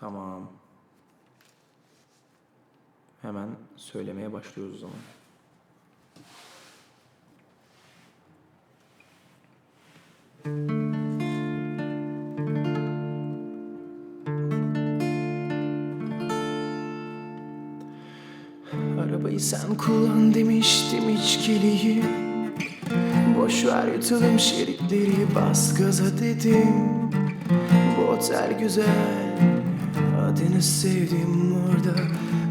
Tamam. Hemen söylemeye başlıyoruz o zaman. Arabayı sen kullan demiştim içkiliyi Boş ver yutalım şeritleri bas gaza dedim Bu otel güzel Adını sevdim orada.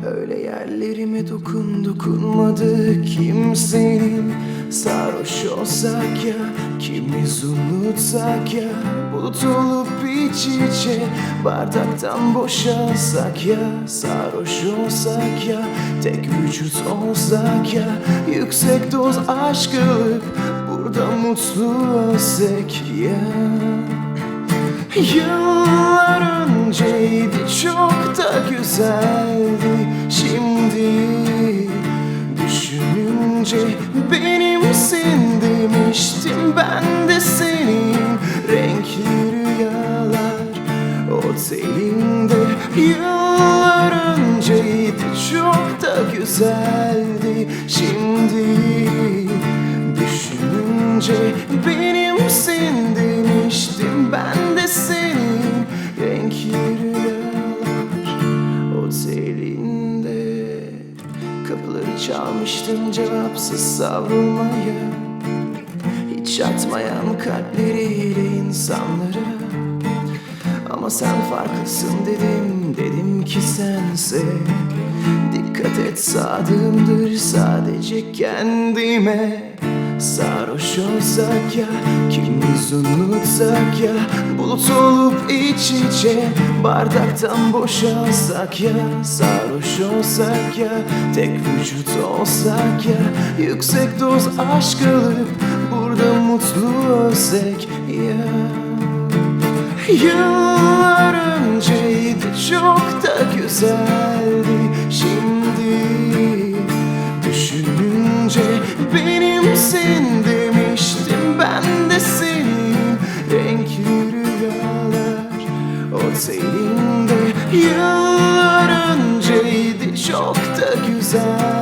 Öyle yerlerime dokun dokunmadı kimsenin. Sarhoş olsak ya Kimiz unutsak ya. Bulut olup iç içe Bardaktan boşalsak ya. Sarhoş olsak ya Tek vücut olsak ya. Yüksek doz aşk Burada mutlu olsak ya. Yıllar çok da güzeldi Şimdi. Düşününce benimsin demiştim Ben de senin. Renkli rüyalar Otelinde yıllar önceydi. Çok da güzeldi Şimdi. Düşününce benimsin demiştim Ben çalmıştım cevapsız savrulmaya Hiç atmayan kalpleriyle insanlara ama sen farklısın dedim Dedim ki sense. Dikkat et sadığımdır sadece kendime. Sarhoş olsak ya Kimimiz unutsak ya Bulut olup iç içe Bardaktan boşalsak ya Sarhoş olsak ya Tek vücut olsak ya Yüksek doz aşk alıp Burada mutlu olsak ya. Yıllar önceydi çok da güzeldi Şimdi düşününce benimsin Otelinde yıllar önceydi çok da güzel